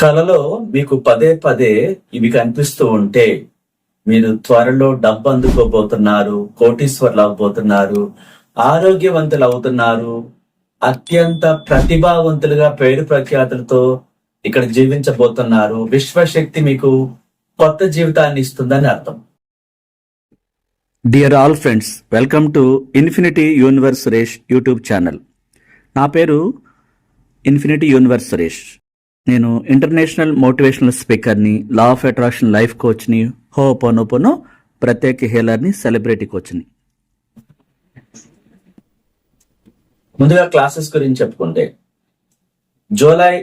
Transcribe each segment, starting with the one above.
కలలో మీకు పదే పదే ఇవి కనిపిస్తూ ఉంటే మీరు త్వరలో డబ్బు అందుకోబోతున్నారు కోటీశ్వర్లు అవ్వబోతున్నారు ఆరోగ్యవంతులు అవుతున్నారు అత్యంత ప్రతిభావంతులుగా పేరు ప్రఖ్యాతులతో ఇక్కడ జీవించబోతున్నారు. విశ్వశక్తి మీకు కొత్త జీవితాన్ని ఇస్తుందని అర్థం. Dear all friends welcome to infinity universe Suresh YouTube channel నా పేరు ఇన్ఫినిటీ యూనివర్స్ సురేష్ నేను ఇంటర్నేషనల్ మోటివేషనల్ స్పీకర్ని లా ఆఫ్ అట్రాక్షన్ లైఫ్ కోచ్ని హో హోపోనోపోనో ప్రత్యేక హేలర్ని సెలబ్రిటీ కోచ్ని ముందుగా క్లాసెస్ గురించి చెప్పుకుంటే జూలై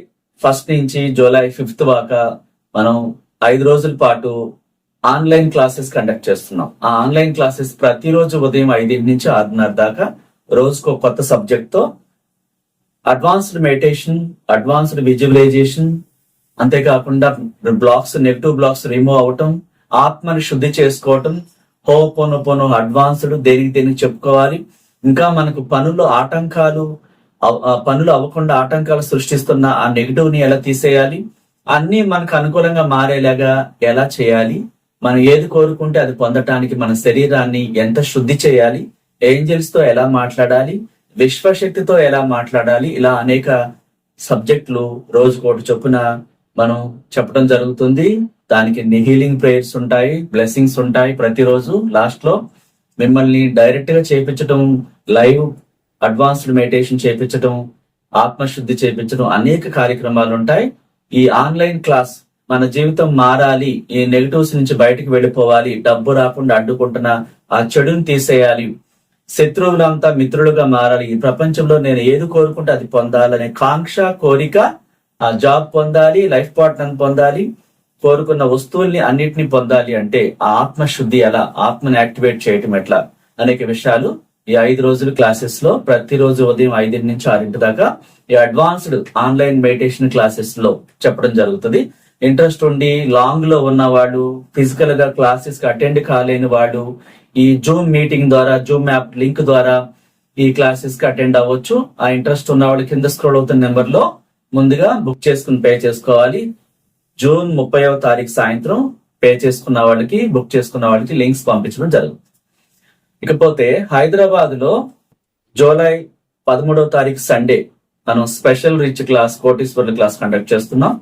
ఫస్ట్ నుంచి జూలై ఫిఫ్త్ దాకా మనం ఐదు రోజుల పాటు ఆన్లైన్ క్లాసెస్ కండక్ట్ చేస్తున్నాం. ఆ ఆన్లైన్ క్లాసెస్ ప్రతిరోజు ఉదయం ఐదింటి నుంచి ఆరున్నర దాకా రోజుకు కొత్త సబ్జెక్ట్తో అడ్వాన్స్డ్ మెడిటేషన్ అడ్వాన్స్డ్ విజువలైజేషన్ అంతేకాకుండా బ్లాక్స్ నెగిటివ్ బ్లాక్స్ రిమూవ్ అవటం ఆత్మని శుద్ధి చేసుకోవటం హోపోనోపోనో అడ్వాన్స్డ్ దేనికి దేనికి చెప్పుకోవాలి. ఇంకా మనకు పనులు ఆటంకాలు ఆ పనులు అవ్వకుండా ఆటంకాలు సృష్టిస్తున్న ఆ నెగిటివ్ని ఎలా తీసేయాలి? అన్ని మనకు అనుకూలంగా మారేలాగా ఎలా చేయాలి? మనం ఏది కోరుకుంటే అది పొందటానికి మన శరీరాన్ని ఎంత శుద్ధి చేయాలి? ఏంజల్స్తో ఎలా మాట్లాడాలి? విశ్వశక్తితో ఎలా మాట్లాడాలి? ఇలా అనేక సబ్జెక్టులు రోజుకోటి చొప్పున మనం చెప్పడం జరుగుతుంది. దానికి నిహీలింగ్ ప్రేయర్స్ ఉంటాయి బ్లెస్సింగ్స్ ఉంటాయి ప్రతిరోజు లాస్ట్లో మిమ్మల్ని డైరెక్ట్గా చేపించడం లైవ్ అడ్వాన్స్డ్ మెడిటేషన్ చేపించడం ఆత్మశుద్ధి చేపించడం అనేక కార్యక్రమాలు ఉంటాయి. ఈ ఆన్లైన్ క్లాస్ మన జీవితం మారాలి ఈ నెగిటివ్స్ నుంచి బయటకు వెళ్ళిపోవాలి డబ్బు రాకుండా అడ్డుకుంటున్న ఆ చెడుని తీసేయాలి. శత్రువులంతా మిత్రులుగా మారాలి. ఈ ప్రపంచంలో నేను ఏది కోరుకుంటే అది పొందాలనే కాంక్ష కోరిక ఆ జాబ్ పొందాలి లైఫ్ పార్ట్నర్ పొందాలి కోరుకున్న వస్తువుల్ని అన్నిటిని పొందాలి అంటే ఆ ఆత్మశుద్ధి ఎలా ఆత్మని యాక్టివేట్ చేయటం ఎట్లా? అనేక విషయాలు ఈ ఐదు రోజుల క్లాసెస్లో ప్రతిరోజు ఉదయం ఐదింటి నుంచి ఆరింటి దాకా ఈ అడ్వాన్స్డ్ ఆన్లైన్ మెడిటేషన్ క్లాసెస్లో చెప్పడం జరుగుతుంది. ఇంట్రెస్ట్ ఉండి లాంగ్లో ఉన్న వాళ్ళు ఫిజికల్గా క్లాసెస్కి అటెండ్ కాలేని వాళ్ళు ఈ జూమ్ మీటింగ్ ద్వారా జూమ్ యాప్ లింక్ ద్వారా ఈ క్లాసెస్కి అటెండ్ అవ్వచ్చు. ఆ ఇంట్రెస్ట్ ఉన్న వాళ్ళు కింద స్క్రోల్ అవుతున్న నెంబర్లో ముందుగా బుక్ చేసుకుని పే చేసుకోవాలి. జూన్ ముప్పైవ తారీఖు సాయంత్రం పే చేసుకున్న వాళ్ళకి బుక్ చేసుకున్న వాళ్ళకి లింక్స్ పంపించడం జరుగుతుంది. ఇకపోతే హైదరాబాద్లో జూలై పదమూడవ తారీఖు సండే మనం స్పెషల్ రిచ్ క్లాస్ కోటీశ్వర్ల క్లాస్ కండక్ట్ చేస్తున్నాం.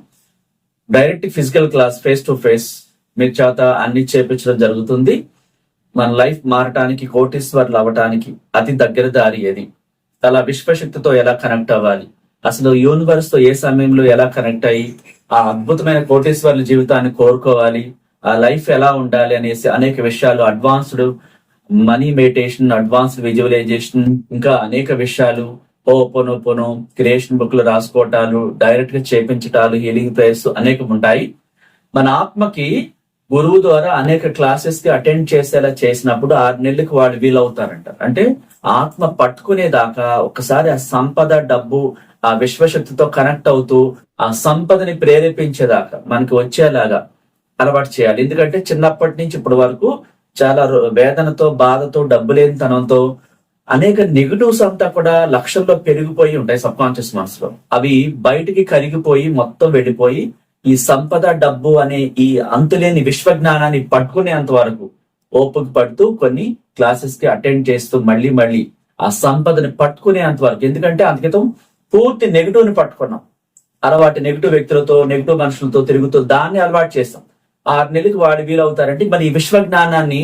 Direct physical class face to face మీరు చేత అన్ని చేపించడం జరుగుతుంది. మన లైఫ్ మారటానికి కోటీశ్వర్లు అవ్వటానికి అతి దగ్గర దారి ఏది? అలా విశ్వశక్తితో ఎలా కనెక్ట్ అవ్వాలి? అసలు యూనివర్స్తో ఏ సమయంలో ఎలా కనెక్ట్ అయ్యి ఆ అద్భుతమైన కోటీశ్వర్ల జీవితాన్ని కోరుకోవాలి? ఆ లైఫ్ ఎలా ఉండాలి అనేసి అనేక విషయాలు advanced money meditation advanced visualisation ఇంకా అనేక విషయాలు పోనో క్రియేషన్ బుక్లు రాసుకోవటాలు డైరెక్ట్గా చేపించటాలు హీలింగ్ ప్రేయర్స్ అనేకం ఉంటాయి మన ఆత్మకి గురువు ద్వారా అనేక క్లాసెస్కి అటెండ్ చేసేలా చేసినప్పుడు ఆరు నెలలకు వాళ్ళు వీలవుతారంట. అంటే ఆత్మ పట్టుకునేదాకా ఒకసారి ఆ సంపద డబ్బు ఆ విశ్వశక్తితో కనెక్ట్ అవుతూ ఆ సంపదని ప్రేరేపించేదాకా మనకి వచ్చేలాగా అలవాటు చేయాలి. ఎందుకంటే చిన్నప్పటి నుంచి ఇప్పటి వరకు చాలా వేదనతో బాధతో డబ్బు లేనితనంతో అనేక నెగిటివ్స్ అంతా కూడా లక్షల్లో పెరిగిపోయి ఉంటాయి సబ్ కాన్షియస్ మనసులో. అవి బయటికి కరిగిపోయి మొత్తం వెళ్ళిపోయి ఈ సంపద డబ్బు అనే ఈ అంతులేని విశ్వజ్ఞానాన్ని పట్టుకునేంత వరకు ఓపిక పడుతూ కొన్ని క్లాసెస్కి అటెండ్ చేస్తూ మళ్ళీ మళ్ళీ ఆ సంపదని పట్టుకునేంత వరకు. ఎందుకంటే అందుకితం పూర్తి నెగిటివ్ని పట్టుకున్నాం. అలవాటు నెగిటివ్ వ్యక్తులతో నెగిటివ్ మనుషులతో తిరుగుతూ దాన్ని అలవాటు చేస్తాం ఆరు నెలలకు వాడు వీలవుతారంటే మరి ఈ విశ్వజ్ఞానాన్ని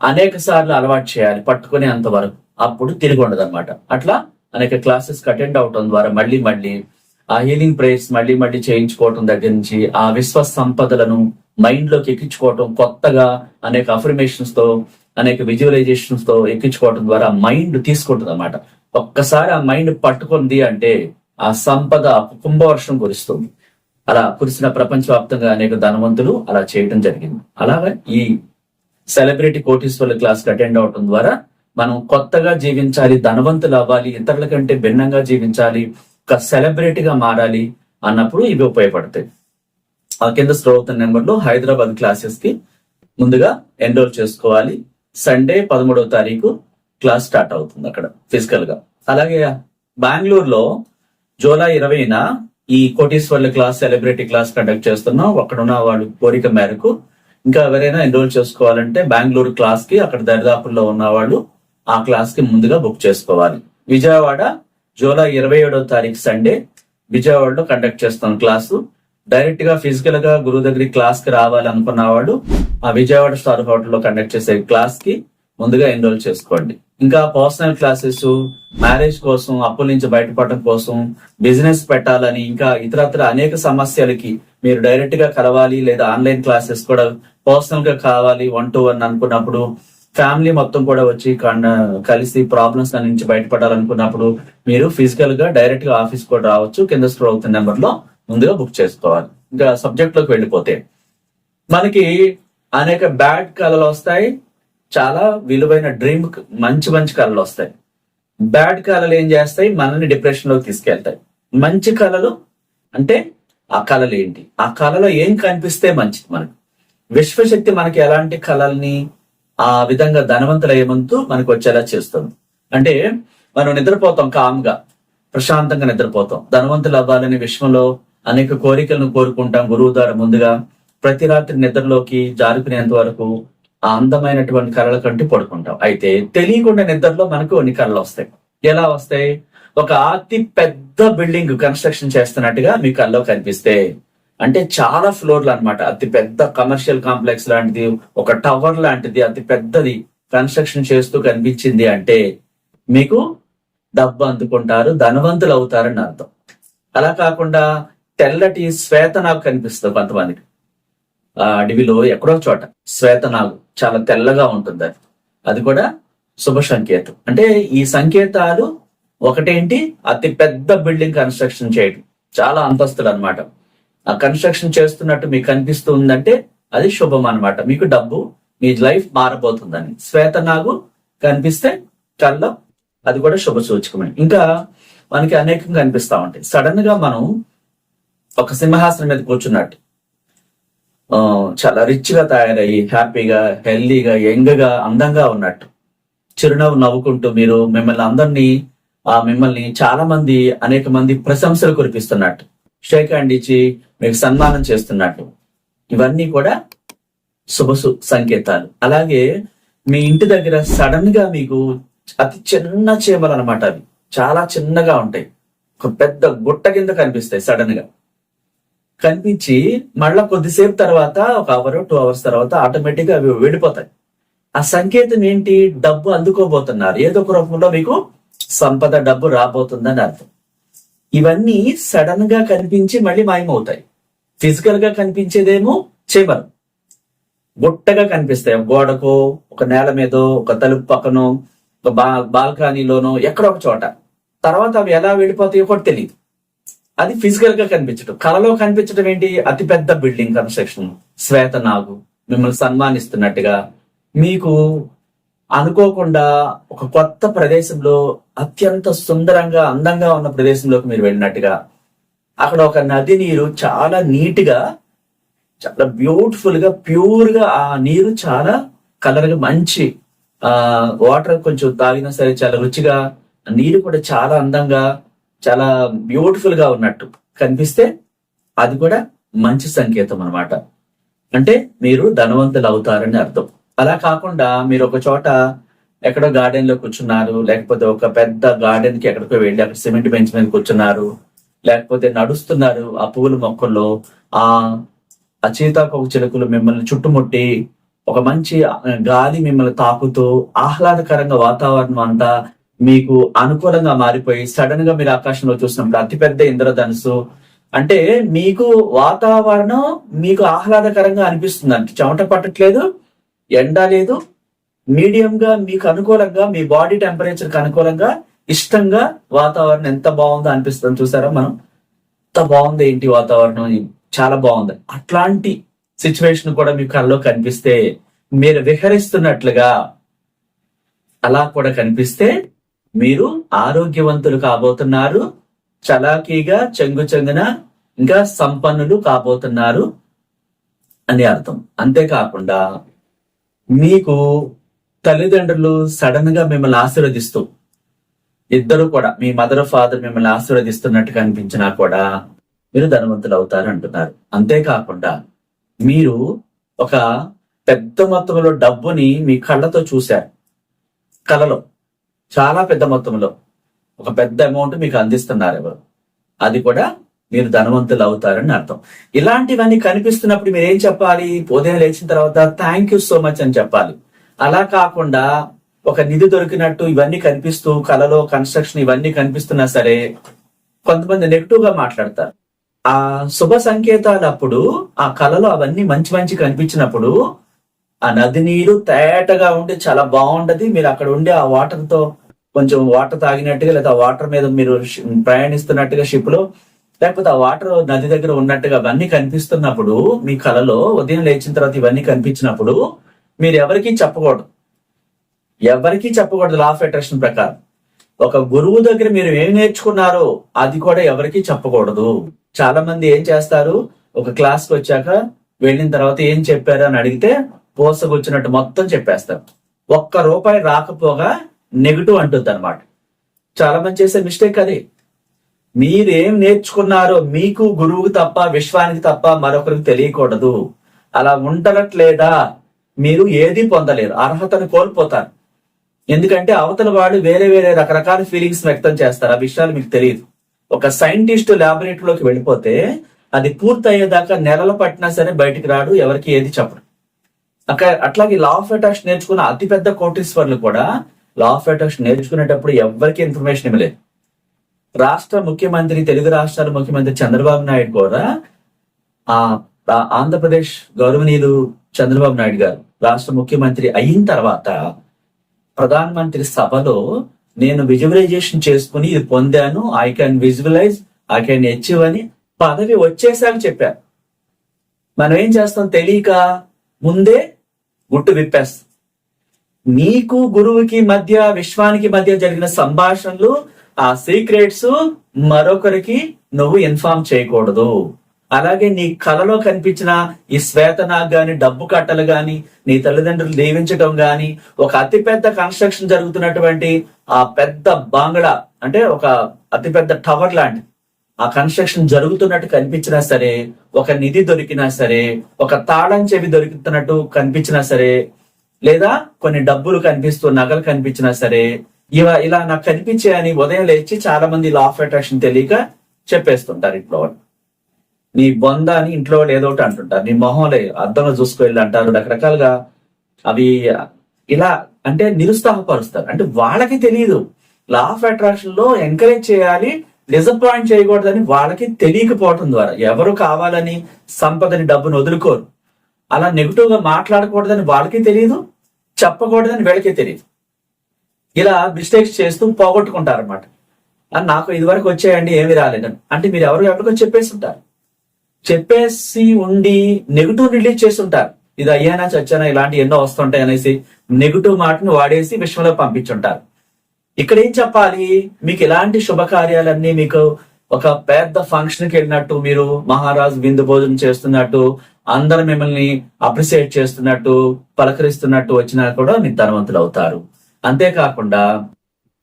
అనేక సార్లు అలవాటు చేయాలి పట్టుకునేంత వరకు. అప్పుడు తిరిగి ఉండదు అనమాట అట్లా అనేక క్లాసెస్ అటెండ్ అవటం ద్వారా మళ్ళీ మళ్ళీ ఆ హీలింగ్ ప్రేయర్స్ మళ్ళీ మళ్ళీ చేయించుకోవటం దగ్గర నుంచి ఆ విశ్వ సంపదలను మైండ్లోకి ఎక్కించుకోవటం కొత్తగా అనేక అఫర్మేషన్స్తో అనేక విజువలైజేషన్స్తో ఎక్కించుకోవటం ద్వారా మైండ్ తీసుకుంటుంది అనమాట ఒక్కసారి ఆ మైండ్ పట్టుకుంది అంటే ఆ సంపద కుంభవర్షం కురుస్తుంది. అలా కురిసిన ప్రపంచవ్యాప్తంగా అనేక ధనవంతులు అలా చేయటం జరిగింది. అలాగే ఈ సెలబ్రిటీ కోటీశ్వర్ల క్లాస్ అటెండ్ అవటం ద్వారా మనం కొత్తగా జీవించాలి ధనవంతులు అవ్వాలి ఇతరుల కంటే భిన్నంగా జీవించాలి ఒక సెలబ్రిటీగా మారాలి అన్నప్పుడు ఇవి ఉపయోగపడతాయి. ఆ కింద స్క్రోల్ అవుతున్న నెంబర్ హైదరాబాద్ క్లాసెస్కి ముందుగా ఎన్రోల్ చేసుకోవాలి. సండే పదమూడవ తారీఖు క్లాస్ స్టార్ట్ అవుతుంది అక్కడ ఫిజికల్గా. అలాగే బెంగళూరులో జూలై ఇరవైన ఈ కోటీశ్వర్ల క్లాస్ సెలబ్రిటీ క్లాస్ కండక్ట్ చేస్తున్నాం అక్కడ ఉన్న వాళ్ళు కోరిక మేరకు ఇంకా ఎవరైనా ఎన్రోల్ చేసుకోవాలంటే బెంగళూరు క్లాస్కి అక్కడ దరిదాపుల్లో ఉన్న వాళ్ళు ఆ క్లాస్కి ముందుగా బుక్ చేసుకోవాలి. విజయవాడ జూలై ఇరవై ఏడవ తారీఖు సండే విజయవాడలో కండక్ట్ చేస్తాం క్లాసు. డైరెక్ట్గా ఫిజికల్గా గురువు దగ్గరికి క్లాస్కి రావాలనుకున్న వాళ్ళు ఆ విజయవాడ స్టార్ హోటల్లో కండక్ట్ చేసే క్లాస్కి ముందుగా ఎన్రోల్ చేసుకోండి. ఇంకా పర్సనల్ క్లాసెస్ మ్యారేజ్ కోసం అప్పుల నుంచి బయటపడటం కోసం బిజినెస్ పెట్టాలని ఇంకా ఇతరత్ర అనేక సమస్యలకి మీరు డైరెక్ట్గా కలవాలి లేదా ఆన్లైన్ క్లాసెస్ కూడా పర్సనల్గా కావాలి వన్ టు వన్ అనుకున్నప్పుడు ఫ్యామిలీ మొత్తం కూడా వచ్చి కలిసి ప్రాబ్లమ్స్ నుంచి బయటపడాలనుకున్నప్పుడు మీరు ఫిజికల్గా డైరెక్ట్గా ఆఫీస్ కూడా రావచ్చు. కింద స్క్రోల్ అవుతున్న నెంబర్లో ముందుగా బుక్ చేసుకోవాలి. ఇంకా సబ్జెక్ట్లోకి వెళ్ళిపోతే మనకి అనేక బ్యాడ్ కళలు వస్తాయి. చాలా విలువైన డ్రీమ్ మంచి మంచి కళలు వస్తాయి. బ్యాడ్ కళలు ఏం చేస్తాయి? మనల్ని డిప్రెషన్లోకి తీసుకెళ్తాయి. మంచి కళలు అంటే ఆ కళలు ఏంటి? ఆ కళలో ఏం కనిపిస్తే మంచిది మనకు? విశ్వశక్తి మనకి ఎలాంటి కళల్ని ఆ విధంగా ధనవంతులయ్యమంతు మనకు వచ్చేలా చేస్తుంది. అంటే మనం నిద్రపోతాం కామ్గా ప్రశాంతంగా నిద్రపోతాం. ధనవంతులు అవ్వాలని విశ్వంలో అనేక కోరికలను కోరుకుంటాం గురువు ద్వారా ముందుగా. ప్రతి రాత్రి నిద్రలోకి జారుకునేంత వరకు ఆ అందమైనటువంటి కళల కంటే పడుకుంటాం. అయితే తెలియకుండా నిద్రలో మనకు కొన్ని కళలు వస్తాయి. ఎలా వస్తాయి? ఒక అతి పెద్ద బిల్డింగ్ కన్స్ట్రక్షన్ చేస్తున్నట్టుగా మీ కళ్ళలో కనిపిస్తే అంటే చాలా ఫ్లోర్లు అనమాట అతి పెద్ద కమర్షియల్ కాంప్లెక్స్ లాంటిది ఒక టవర్ లాంటిది అతి పెద్దది కన్స్ట్రక్షన్ చేస్తూ కనిపించింది అంటే మీకు డబ్బు అందుకుంటారు ధనవంతులు అవుతారని అర్థం. అలా కాకుండా తెల్లటి శ్వేతనాగు కనిపిస్తుంది కొంతమందికి. ఆ అడవిలో ఎక్కడో చోట శ్వేతనాగు చాలా తెల్లగా ఉంటుంది అది. అది కూడా శుభ సంకేతం. అంటే ఈ సంకేతాలు ఒకటేంటి? అతి పెద్ద బిల్డింగ్ కన్స్ట్రక్షన్ చేయడం చాలా అంతస్తులు అనమాట కన్స్ట్రక్షన్ చేస్తున్నట్టు మీకు కనిపిస్తూ ఉందంటే అది శుభం అనమాట మీకు డబ్బు మీ లైఫ్ మారబోతుందని. శ్వేత నాగు కనిపిస్తే కళ్ళం అది కూడా శుభ సూచకమే. ఇంకా మనకి అనేకం కనిపిస్తా ఉంటాయి. సడన్గా మనం ఒక సింహాసనం మీద కూర్చున్నట్టు చాలా రిచ్గా తయారయ్యి హ్యాపీగా హెల్దీగా యంగ్గా అందంగా ఉన్నట్టు చిరునవ్వు నవ్వుకుంటూ మీరు మిమ్మల్ని అందరినీ ఆ మిమ్మల్ని చాలా మంది అనేక మంది ప్రశంసలు కురిపిస్తున్నట్టు. షేక్ హ్యాండ్ ఇచ్చి మీకు సన్మానం చేస్తున్నట్టు. ఇవన్నీ కూడా శుభ సంకేతాలు. అలాగే మీ ఇంటి దగ్గర సడన్గా మీకు అతి చిన్న చీమలు అనమాట అవి. చాలా చిన్నగా ఉంటాయి. ఒక పెద్ద గుట్ట కింద కనిపిస్తాయి సడన్గా. కనిపించి మళ్ళా కొద్దిసేపు తర్వాత ఒక అవర్ టూ అవర్స్ తర్వాత ఆటోమేటిక్గా అవి వెళ్ళిపోతాయి ఆ సంకేతం ఏంటి? డబ్బు అందుకోబోతున్నారు. ఏదో ఒక రూపంలో మీకు సంపద డబ్బు రాబోతుందని అర్థం. ఇవన్నీ సడన్గా కనిపించి మళ్ళీ మాయమవుతాయి. ఫిజికల్గా కనిపించేదేమో చేపలు. గుట్టగా కనిపిస్తాయి. గోడకో ఒక నేల మీదో ఒక తలుపు పక్కనో ఒక బా బాల్కనీలోనో ఎక్కడో ఒక చోట. తర్వాత అవి ఎలా వెళ్ళిపోతాయో కూడా తెలియదు అది ఫిజికల్గా కనిపించడం కళలో కనిపించడం ఏంటి? అతి పెద్ద బిల్డింగ్ కన్స్ట్రక్షన్ శ్వేత నాగు. మిమ్మల్ని సన్మానిస్తున్నట్టుగా మీకు అనుకోకుండా ఒక కొత్త ప్రదేశంలో అత్యంత సుందరంగా అందంగా ఉన్న ప్రదేశంలోకి మీరు వెళ్ళినట్టుగా అక్కడ ఒక నది నీరు చాలా నీట్గా చాలా బ్యూటిఫుల్గా ప్యూర్గా ఆ నీరు చాలా కలర్గా మంచి ఆ వాటర్ కొంచెం తాగినా సరే చాలా రుచిగా నీరు కూడా చాలా అందంగా చాలా బ్యూటిఫుల్గా ఉన్నట్టు కనిపిస్తే అది కూడా మంచి సంకేతం అనమాట అంటే మీరు ధనవంతులు అవుతారని అర్థం. అలా కాకుండా మీరు ఒక చోట ఎక్కడో గార్డెన్లో కూర్చున్నారు లేకపోతే ఒక పెద్ద గార్డెన్కి ఎక్కడికో వెళ్ళి అక్కడ సిమెంట్ బెంచ్ మీద కూర్చున్నారు లేకపోతే నడుస్తున్నారు ఆ పువ్వుల మొక్కల్లో ఆ ఆ చిలుకలు మిమ్మల్ని చుట్టుముట్టి ఒక మంచి గాలి మిమ్మల్ని తాకుతూ ఆహ్లాదకరంగా వాతావరణం అంతా మీకు అనుకూలంగా మారిపోయి సడన్గా మీరు ఆకాశంలో చూసినప్పుడు అతిపెద్ద ఇంద్రధనుసు. అంటే మీకు వాతావరణం మీకు ఆహ్లాదకరంగా అనిపిస్తుంది అంటే చెమట పట్టట్లేదు? ఎండ లేదు మీడియంగా మీకు అనుకూలంగా మీ బాడీ టెంపరేచర్కి అనుకూలంగా ఇష్టంగా వాతావరణం ఎంత బాగుందో అనిపిస్తుంది చూసారా మనం? ఎంత బాగుంది ఏంటి వాతావరణం? చాలా బాగుంది. అట్లాంటి సిచ్యువేషన్ కూడా మీ కళ్ళలో కనిపిస్తే మీరు విహరిస్తున్నట్లుగా అలా కూడా కనిపిస్తే మీరు ఆరోగ్యవంతులు కాబోతున్నారు చలాకీగా చెంగు చెంగున ఇంకా సంపన్నులు కాబోతున్నారు అని అర్థం. అంతేకాకుండా మీకు తల్లిదండ్రులు సడన్గా మిమ్మల్ని ఆశీర్వదిస్తూ ఇద్దరు కూడా మీ మదర్ ఫాదర్ మిమ్మల్ని ఆశీర్వదిస్తున్నట్టు కనిపించినా కూడా మీరు ధనవంతులు అవుతారు అంటున్నారు. అంతేకాకుండా మీరు ఒక పెద్ద మొత్తంలో డబ్బుని మీ కళ్ళతో చూశారు. కలలో చాలా పెద్ద మొత్తంలో. ఒక పెద్ద అమౌంట్ మీకు అందిస్తున్నారు ఎవరు? అది కూడా మీరు ధనవంతులు అవుతారని అర్థం. ఇలాంటివన్నీ కనిపిస్తున్నప్పుడు మీరు ఏం చెప్పాలి? ఉదయం లేచిన తర్వాత థ్యాంక్ యూ సో మచ్ అని చెప్పాలి. అలా కాకుండా ఒక నిధి దొరికినట్టు ఇవన్నీ కనిపిస్తూ కళలో కన్స్ట్రక్షన్ ఇవన్నీ కనిపిస్తున్నా సరే కొంతమంది నెగిటివ్గా మాట్లాడతారు. ఆ శుభ సంకేతాలు అప్పుడు ఆ కళలో అవన్నీ మంచి మంచి కనిపించినప్పుడు ఆ నది నీరు తేటగా ఉండి చాలా బాగుంటది మీరు అక్కడ ఉండి ఆ వాటర్తో కొంచెం వాటర్ తాగినట్టుగా లేదా వాటర్ మీద మీరు ప్రయాణిస్తున్నట్టుగా షిప్లో లేకపోతే ఆ వాటర్ నది దగ్గర ఉన్నట్టుగా అవన్నీ కనిపిస్తున్నప్పుడు మీ కళలో ఉదయం లేచిన తర్వాత ఇవన్నీ కనిపించినప్పుడు మీరు ఎవరికీ చెప్పకూడదు. ఎవరికీ చెప్పకూడదు లా ఆఫ్ అట్రాక్షన్ ప్రకారం. ఒక గురువు దగ్గర మీరు ఏం నేర్చుకున్నారో అది కూడా ఎవరికీ చెప్పకూడదు. చాలా మంది ఏం చేస్తారు? ఒక క్లాస్కి వచ్చాక వెళ్ళిన తర్వాత ఏం చెప్పారు అని అడిగితే పోసగొచ్చినట్టు మొత్తం చెప్పేస్తారు. ఒక్క రూపాయి రాకపోగా నెగిటివ్ అంటుంది అనమాట చాలా మంది చేసే మిస్టేక్ అది. మీరేం నేర్చుకున్నారో మీకు గురువుకు తప్ప విశ్వానికి తప్ప మరొకరికి తెలియకూడదు. అలా ఉండనట్లేదా? మీరు ఏది పొందలేరు. అర్హతను కోల్పోతారు. ఎందుకంటే అవతల వాడు వేరే వేరే రకరకాల ఫీలింగ్స్ వ్యక్తం చేస్తారు. ఆ విషయాలు మీకు తెలియదు. ఒక సైంటిస్ట్ ల్యాబొరేటరీలోకి వెళ్ళిపోతే అది పూర్తయ్యేదాకా నెలలు పట్టినా సరే బయటికి రాడు ఎవరికి ఏది చెప్పడు. అక్కడ అట్లాగే లా ఆఫ్ అటాక్స్ నేర్చుకున్న అతిపెద్ద కోటీశ్వర్లు కూడా లా ఆఫ్ అటాక్స్ నేర్చుకునేటప్పుడు ఎవరికి ఇన్ఫర్మేషన్ ఇవ్వలేదు. రాష్ట్ర ముఖ్యమంత్రి తెలుగు రాష్ట్రాల ముఖ్యమంత్రి చంద్రబాబు నాయుడు కూడా ఆ ఆంధ్రప్రదేశ్ గౌరవనీయులు చంద్రబాబు నాయుడు గారు రాష్ట్ర ముఖ్యమంత్రి అయిన తర్వాత ప్రధానమంత్రి సభలో నేను విజువలైజేషన్ చేసుకుని ఇది పొందాను I can visualise I can achieve అని పదవి వచ్చేసాక చెప్పారు మనం ఏం చేస్తాం తెలియక ముందే గుట్టు విప్పేస్తాం. నీకు గురువుకి మధ్య విశ్వానికి మధ్య జరిగిన సంభాషణలు ఆ సీక్రెట్స్ మరొకరికి నువ్వు ఇన్ఫార్మ్ చేయకూడదు. అలాగే నీ కలలో కనిపించిన ఈ శ్వేతనాగ్ గాని డబ్బు కట్టలు గాని నీ తల్లిదండ్రులు దీవించడం గాని ఒక అతిపెద్ద కన్స్ట్రక్షన్ జరుగుతున్నటువంటి ఆ పెద్ద బాంగ్లా అంటే ఒక అతిపెద్ద టవర్ లాంటి ఆ కన్స్ట్రక్షన్ జరుగుతున్నట్టు కనిపించినా సరే ఒక నిధి దొరికినా సరే ఒక తాళం చెవి దొరుకుతున్నట్టు కనిపించినా సరే లేదా కొన్ని డబ్బులు కనిపిస్తూ నగలు కనిపించినా సరే ఇవ ఇలా నాకు కనిపించాయని ఉదయం లేచి చాలా మంది లా ఆఫ్ అట్రాక్షన్ తెలియక చెప్పేస్తుంటారు ఇంట్లో వాళ్ళు. నీ బొంద అని ఇంట్లో వాళ్ళు ఏదో ఒకటి అంటుంటారు. నీ మొహంలో అద్దంలో చూసుకెళ్ళి అంటారు. రకరకాలుగా అవి ఇలా అంటే నిరుత్సాహపరుస్తారు. అంటే వాళ్ళకి తెలియదు లా ఆఫ్ అట్రాక్షన్లో ఎంకరేజ్ చేయాలి డిసప్పాయింట్ చేయకూడదని వాళ్ళకి తెలియకపోవటం ద్వారా. ఎవరు కావాలని సంపదని డబ్బును వదులుకోరు. అలా నెగిటివ్గా మాట్లాడకూడదని వాళ్ళకి తెలియదు చెప్పకూడదని వీళ్ళకి తెలియదు ఇలా మిస్టేక్స్ చేస్తూ పోగొట్టుకుంటారు అనమాట నాకు ఇదివరకు వచ్చాయండి ఏమి రాలేదని అంటే మీరు ఎవరు ఎవరికో చెప్పేసి ఉంటారు చెప్పేసి ఉండి నెగిటివ్ రిలీజ్ చేస్తుంటారు. ఇది అయ్యానా చచ్చానా ఇలాంటి ఎన్నో వస్తుంటాయి అనేసి నెగిటివ్ మాటను వాడేసి విశ్వంలో పంపించుంటారు. ఇక్కడ ఏం చెప్పాలి? మీకు ఇలాంటి శుభకార్యాలన్నీ మీకు ఒక పెద్ద ఫంక్షన్కి వెళ్ళినట్టు మీరు మహారాజ్ విందు భోజనం చేస్తున్నట్టు అందరు మిమ్మల్ని అప్రిసియేట్ చేస్తున్నట్టు పలకరిస్తున్నట్టు వచ్చినా కూడా మీరు ధనవంతులు అవుతారు. అంతేకాకుండా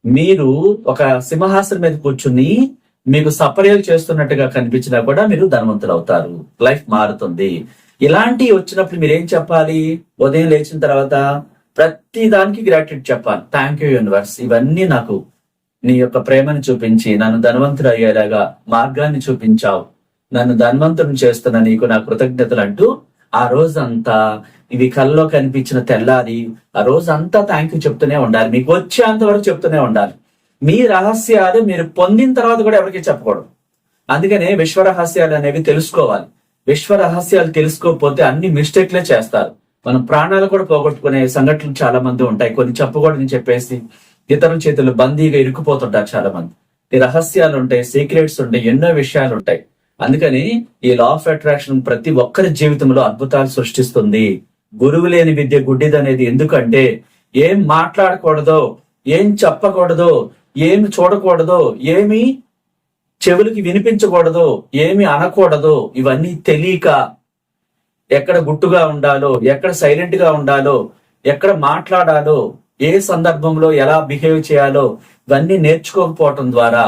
మీరు ఒక సింహాసనం మీద కూర్చుని మీకు సపర్యలు చేస్తున్నట్టుగా కనిపించినా కూడా మీరు ధనవంతులు అవుతారు లైఫ్ మారుతుంది. ఇలాంటివి వచ్చినప్పుడు మీరు ఏం చెప్పాలి? ఉదయం లేచిన తర్వాత ప్రతి దానికి గ్రాట్యూడ్ చెప్పాలి. థ్యాంక్ యూ యూనివర్స్ ఇవన్నీ నాకు నీ యొక్క ప్రేమను చూపించి నన్ను ధనవంతుడు అయ్యేలాగా మార్గాన్ని చూపించావు. నన్ను ధనవంతుని చేస్తున్న నీకు నా కృతజ్ఞతలు అంటూ ఆ రోజంతా ఇది కల్లో కనిపించిన తెల్లారి ఆ రోజంతా థ్యాంక్ యూ చెప్తూనే ఉండాలి. మీకు వచ్చేంత వరకు చెప్తూనే ఉండాలి. మీ రహస్యాలు మీరు పొందిన తర్వాత కూడా ఎవరికి చెప్పకూడదు. అందుకనే విశ్వ రహస్యాలు అనేవి తెలుసుకోవాలి. విశ్వ రహస్యాలు తెలుసుకోకపోతే అన్ని మిస్టేక్లే చేస్తారు. మనం ప్రాణాలు కూడా పోగొట్టుకునే సంఘటనలు చాలా మంది ఉంటాయి. కొన్ని చెప్పకూడదని చెప్పేసి ఇతరుల చేతులు బందీగా ఇరుక్కుపోతుంటారు చాలా మంది ఈ రహస్యాలు ఉంటాయి సీక్రెట్స్ ఉంటాయి ఎన్నో విషయాలు ఉంటాయి. అందుకని ఈ లా ఆఫ్ అట్రాక్షన్ ప్రతి ఒక్కరి జీవితంలో అద్భుతాలు సృష్టిస్తుంది. గురువు లేని విద్య గుడ్డిది అనేది ఎందుకంటే ఏం మాట్లాడకూడదో ఏం చెప్పకూడదో ఏమి చూడకూడదో ఏమి చెవులకి వినిపించకూడదు ఏమి అనకూడదు ఇవన్నీ తెలియక ఎక్కడ గుట్టుగా ఉండాలో ఎక్కడ సైలెంట్గా ఉండాలో ఎక్కడ మాట్లాడాలో ఏ సందర్భంలో ఎలా బిహేవ్ చేయాలో ఇవన్నీ నేర్చుకోకపోవటం ద్వారా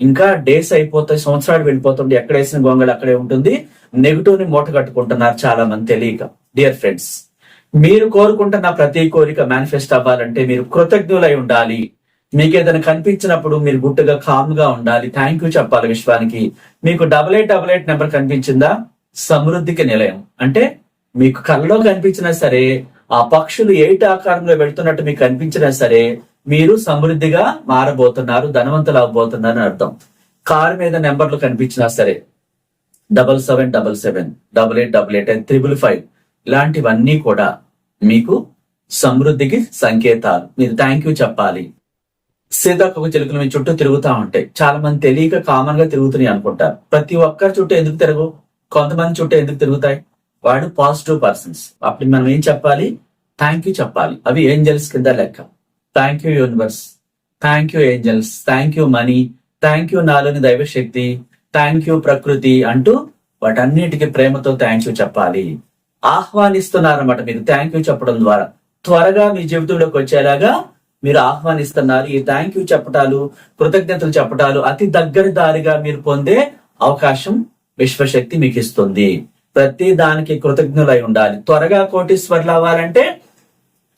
ఇంకా డేస్ అయిపోతాయి సంవత్సరాలు వెళ్ళిపోతుంది ఎక్కడ వేసిన గొంగళి అక్కడే ఉంటుంది. నెగిటివ్ని మూట కట్టుకుంటున్నారు చాలా మంది తెలియక. డియర్ ఫ్రెండ్స్ మీరు కోరుకుంటున్న ప్రతి కోరిక మేనిఫెస్ట్ అవ్వాలంటే మీరు కృతజ్ఞులై ఉండాలి. మీకు ఏదైనా కనిపించినప్పుడు మీరు గుట్టుగా కామ్గా ఉండాలి. థ్యాంక్ యూ చెప్పాలి విశ్వానికి. మీకు double eight double eight number కనిపించిందా? సమృద్ధికి నిలయం. అంటే మీకు కళ్ళలో కనిపించినా సరే ఆ పక్షులు ఏటి ఆకారంలో వెళ్తున్నట్టు మీకు కనిపించినా సరే మీరు సమృద్ధిగా మారబోతున్నారు ధనవంతులు అవ్వబోతున్నారు అని అర్థం. కారు మీద నెంబర్లు కనిపించినా సరే double seven double seven double eight double eight triple five ఇలాంటివన్నీ కూడా మీకు సమృద్ధికి సంకేతాలు. మీరు థ్యాంక్ యూ చెప్పాలి. సీతాకొక చిలుకలు మీ చుట్టూ తిరుగుతూ ఉంటాయి. చాలా మంది తెలియక కామన్గా తిరుగుతున్నాయి అనుకుంటారు. ప్రతి ఒక్కరి చుట్టూ ఎందుకు తిరగవు? కొంతమంది చుట్టూ ఎందుకు తిరుగుతాయి? వాడు పాజిటివ్ పర్సన్స్ అప్పుడు మనం ఏం చెప్పాలి? థ్యాంక్ యూ చెప్పాలి. అవి ఏంజల్స్ కింద లెక్క. Thank you universe thank you angels thank you money thank you నాలోని దైవశక్తి. థ్యాంక్ యూ ప్రకృతి అంటూ వాటన్నిటికీ ప్రేమతో థ్యాంక్ యూ చెప్పాలి. ఆహ్వానిస్తున్నారన్నమాట మీరు. థ్యాంక్ యూ చెప్పడం ద్వారా. త్వరగా మీ జీవితంలోకి వచ్చేలాగా మీరు ఆహ్వానిస్తున్నారు. ఈ థ్యాంక్ యూ చెప్పటాలు కృతజ్ఞతలు చెప్పటాలు అతి దగ్గరి దారిగా మీరు పొందే అవకాశం విశ్వశక్తి మీకు ఇస్తుంది ప్రతి దానికి కృతజ్ఞులై ఉండాలి. త్వరగా కోటీశ్వర్లు అవ్వాలంటే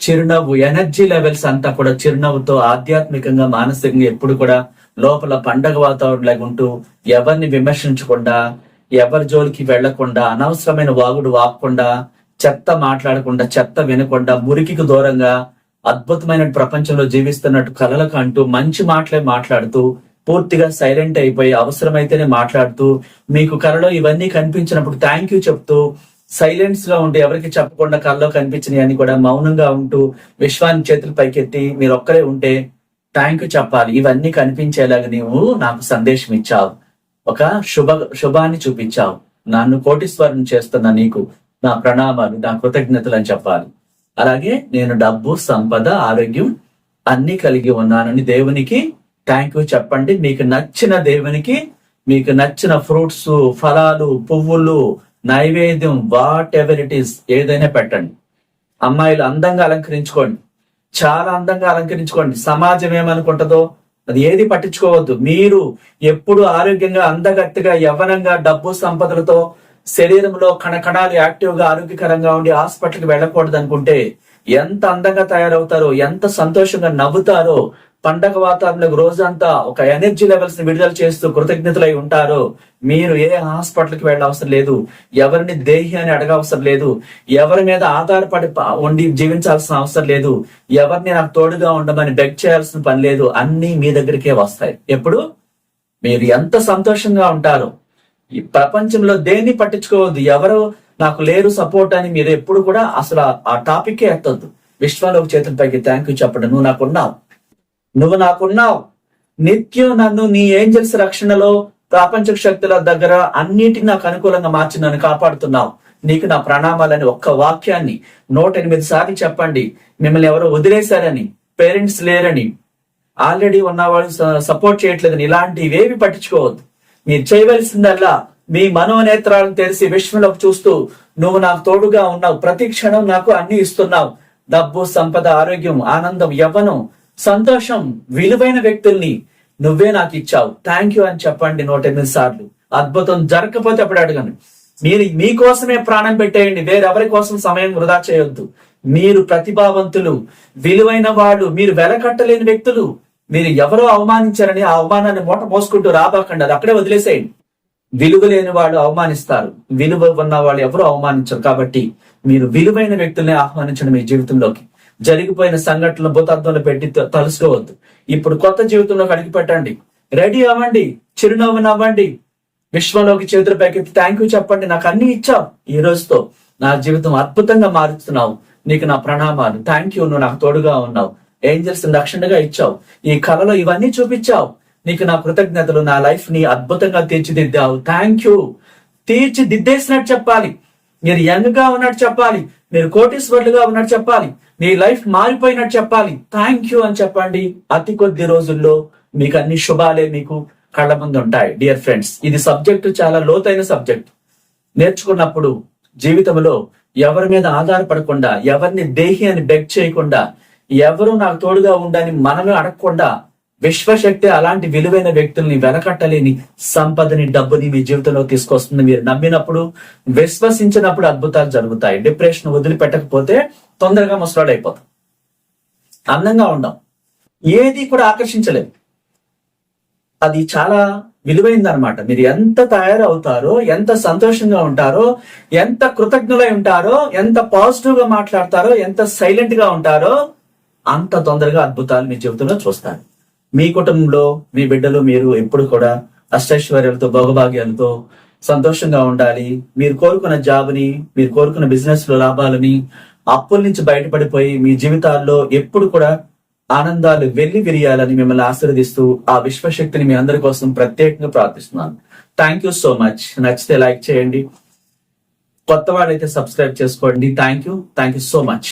చిరునవ్వు ఎనర్జీ లెవెల్స్ అంతా కూడా చిరునవ్వుతో ఆధ్యాత్మికంగా మానసికంగా ఎప్పుడు కూడా లోపల పండగ వాతావరణం ఉంటూ ఎవరిని విమర్శించకుండా ఎవరి జోలికి వెళ్ళకుండా అనవసరమైన వాగుడు వాగకుండా చెత్త మాట్లాడకుండా చెత్త వినకుండా మురికికి దూరంగా అద్భుతమైన ప్రపంచంలో జీవిస్తున్నట్టు కలలకు అంటూ మంచి మాటలే మాట్లాడుతూ పూర్తిగా సైలెంట్ అయిపోయి అవసరమైతేనే మాట్లాడుతూ మీకు కలలో ఇవన్నీ కనిపించినప్పుడు థ్యాంక్ యూ చెప్తూ సైలెన్స్గా ఉంటూ ఎవరికి చెప్పకుండా కల్లో కనిపించినవి అని కూడా మౌనంగా ఉంటూ విశ్వాన్ని చేతులు పైకెత్తి మీరు ఒక్కరే ఉంటే థ్యాంక్ యూ చెప్పాలి. ఇవన్నీ కనిపించేలాగా నీవు నాకు సందేశం ఇచ్చావు. ఒక శుభ శుభాన్ని చూపించావు. నన్ను కోటీశ్వరం చేస్తున్న నీకు నా ప్రణామాలు నా కృతజ్ఞతలు అని చెప్పాలి. అలాగే నేను డబ్బు సంపద ఆరోగ్యం అన్ని కలిగి ఉన్నానని దేవునికి థ్యాంక్ యూ చెప్పండి. మీకు నచ్చిన దేవునికి మీకు నచ్చిన ఫ్రూట్స్ ఫలాలు పువ్వులు నైవేద్యం వాట్ ఎవర్ ఇట్ ఈస్ ఏదైనా పెట్టండి. అమ్మాయిలు అందంగా అలంకరించుకోండి. చాలా అందంగా అలంకరించుకోండి. సమాజం ఏమనుకుంటుందో అది ఏది పట్టించుకోవద్దు. మీరు ఎప్పుడు ఆరోగ్యంగా అందగత్తిగా యవ్వనంగా డబ్బు సంపదలతో శరీరంలో కణకణాలు యాక్టివ్గా ఆరోగ్యకరంగా ఉండి హాస్పిటల్కి వెళ్ళకూడదు అనుకుంటే ఎంత అందంగా తయారవుతారో ఎంత సంతోషంగా నవ్వుతారో పండగ వాతావరణంలో రోజంతా ఒక ఎనర్జీ లెవెల్స్ని విడుదల చేస్తూ కృతజ్ఞతలై ఉంటారో. మీరు ఏ హాస్పిటల్కి వెళ్ళవసరం లేదు. ఎవరిని దేహి అని అడగవసరం లేదు. ఎవరి మీద ఆధారపడి ఉండి జీవించాల్సిన అవసరం లేదు. ఎవరిని నాకు తోడుగా ఉండమని బెగ్ చేయాల్సిన పని లేదు. అన్ని మీ దగ్గరికే వస్తాయి. ఎప్పుడు? మీరు ఎంత సంతోషంగా ఉంటారో. ఈ ప్రపంచంలో దేన్ని పట్టించుకోవద్దు. ఎవరు నాకు లేరు సపోర్ట్ అని మీరు ఎప్పుడు కూడా అసలు ఆ- ఆ టాపిక్ ఎత్తొద్దు. విశ్వాలోక చేతులపైకి థ్యాంక్ యూ చెప్పడం నువ్వు నాకున్నావు. నువ్వు నాకున్నావు. నిత్యం నన్ను నీ ఏంజల్స్ రక్షణలో ప్రాపంచక శక్తుల దగ్గర అన్నిటిని నాకు అనుకూలంగా మార్చి నన్ను కాపాడుతున్నావు. నీకు నా ప్రణామాలని ఒక్క వాక్యాన్ని నూట ఎనిమిది సార్లు చెప్పండి. మిమ్మల్ని ఎవరో వదిలేశారని పేరెంట్స్ లేరని. ఆల్రెడీ ఉన్నవాళ్ళు సపోర్ట్ చేయట్లేదని ఇలాంటివేవి పట్టించుకోవద్దు. మీరు చేయవలసిందల్లా మీ మనోనేత్రాలను తెరిచి విశ్వంలోకి చూస్తూ నువ్వు నాకు తోడుగా ఉన్నావు. ప్రతి క్షణం నాకు అన్ని ఇస్తున్నావు. డబ్బు సంపద ఆరోగ్యం ఆనందం యవ్వనం సంతోషం విలువైన వ్యక్తుల్ని నువ్వే నాకు ఇచ్చావు. థ్యాంక్ యూ అని చెప్పండి నూట ఎనిమిది సార్లు. అద్భుతం జరగకపోతే అప్పుడు అడగను. మీరు మీకోసమే ప్రాణం పెట్టేయండి. వేరెవరి కోసం సమయం వృధా చేయొద్దు. మీరు ప్రతిభావంతులు విలువైన వాళ్ళు మీరు వెలకట్టలేని వ్యక్తులు మీరు ఎవరో అవమానించారని ఆ అవమానాన్ని మూట మోసుకుంటూ రాబాకండి. అది అక్కడే వదిలేసేయండి. విలువ లేని వాళ్ళు అవమానిస్తారు. విలువ ఉన్న వాళ్ళు ఎవరు అవమానించరు. కాబట్టి మీరు విలువైన వ్యక్తుల్ని ఆహ్వానించండి మీ జీవితంలోకి. జరిగిపోయిన సంఘటనలు భూతత్వంలో పెట్టి తలుసుకోవద్దు. ఇప్పుడు కొత్త జీవితంలోకి అడిగి పెట్టండి. రెడీ అవ్వండి. చిరునవ్వు నవ్వండి విశ్వంలోకి చేతులు పైకి థ్యాంక్ యూ చెప్పండి. నాకు అన్ని ఇచ్చావు. ఈ రోజుతో నా జీవితం అద్భుతంగా మారుస్తున్నావు నీకు నా ప్రణామాలు. థ్యాంక్ యూ నువ్వు నాకు తోడుగా ఉన్నావు. ఏంజల్స్ రక్షణగా ఇచ్చావు. ఈ కళలో ఇవన్నీ చూపించావు. నీకు నా కృతజ్ఞతలు నా లైఫ్ని అద్భుతంగా తీర్చిదిద్దావు. థ్యాంక్ యూ తీర్చిదిద్దేసినట్టు చెప్పాలి. మీరు యంగ్గా ఉన్నట్టు చెప్పాలి. మీరు కోటీశ్వర్లుగా ఉన్నట్టు చెప్పాలి. నీ లైఫ్ మారిపోయినట్టు చెప్పాలి. థ్యాంక్ యూ అని చెప్పండి. అతి కొద్ది రోజుల్లో మీకు అన్ని శుభాలే మీకు కళ్ళ ముందు ఉంటాయి డియర్ ఫ్రెండ్స్ ఇది సబ్జెక్టు చాలా లోతైన సబ్జెక్ట్ నేర్చుకున్నప్పుడు జీవితంలో ఎవరి మీద ఆధారపడకుండా ఎవరిని దేహి అని బెగ్ చేయకుండా ఎవరు నాకు తోడుగా ఉండని మనమే అడగకుండా విశ్వశక్తి అలాంటి విలువైన వ్యక్తుల్ని వెనకట్టలేని సంపదని డబ్బుని మీ జీవితంలో తీసుకొస్తుంది మీరు నమ్మినప్పుడు విశ్వసించినప్పుడు అద్భుతాలు జరుగుతాయి. డిప్రెషన్ వదిలిపెట్టకపోతే తొందరగా ముసలాడు అయిపోతాం. అందంగా ఉండం. ఏది కూడా ఆకర్షించలేదు అది చాలా విలువైంది అనమాట మీరు ఎంత తయారవుతారో ఎంత సంతోషంగా ఉంటారో ఎంత కృతజ్ఞులై ఉంటారో ఎంత పాజిటివ్గా మాట్లాడతారో ఎంత సైలెంట్గా ఉంటారో అంత తొందరగా అద్భుతాలు మీ జీవితంలో చూస్తారు. మీ కుటుంబంలో మీ బిడ్డలు మీరు ఎప్పుడు కూడా అష్టైశ్వర్యాలతో భోగభాగ్యాలతో సంతోషంగా ఉండాలి. మీరు కోరుకున్న జాబ్ని మీరు కోరుకున్న బిజినెస్లో లాభాలని అప్పుల నుంచి బయటపడిపోయి మీ జీవితాల్లో ఎప్పుడు కూడా ఆనందాలు వెళ్ళి విరియాలని మిమ్మల్ని ఆశీర్వదిస్తూ ఆ విశ్వశక్తిని మీ అందరి కోసం ప్రత్యేకంగా ప్రార్థిస్తున్నాను. థ్యాంక్ యూ సో మచ్ నచ్చితే లైక్ చేయండి. కొత్త వాడైతే సబ్స్క్రైబ్ చేసుకోండి. Thank you thank you so much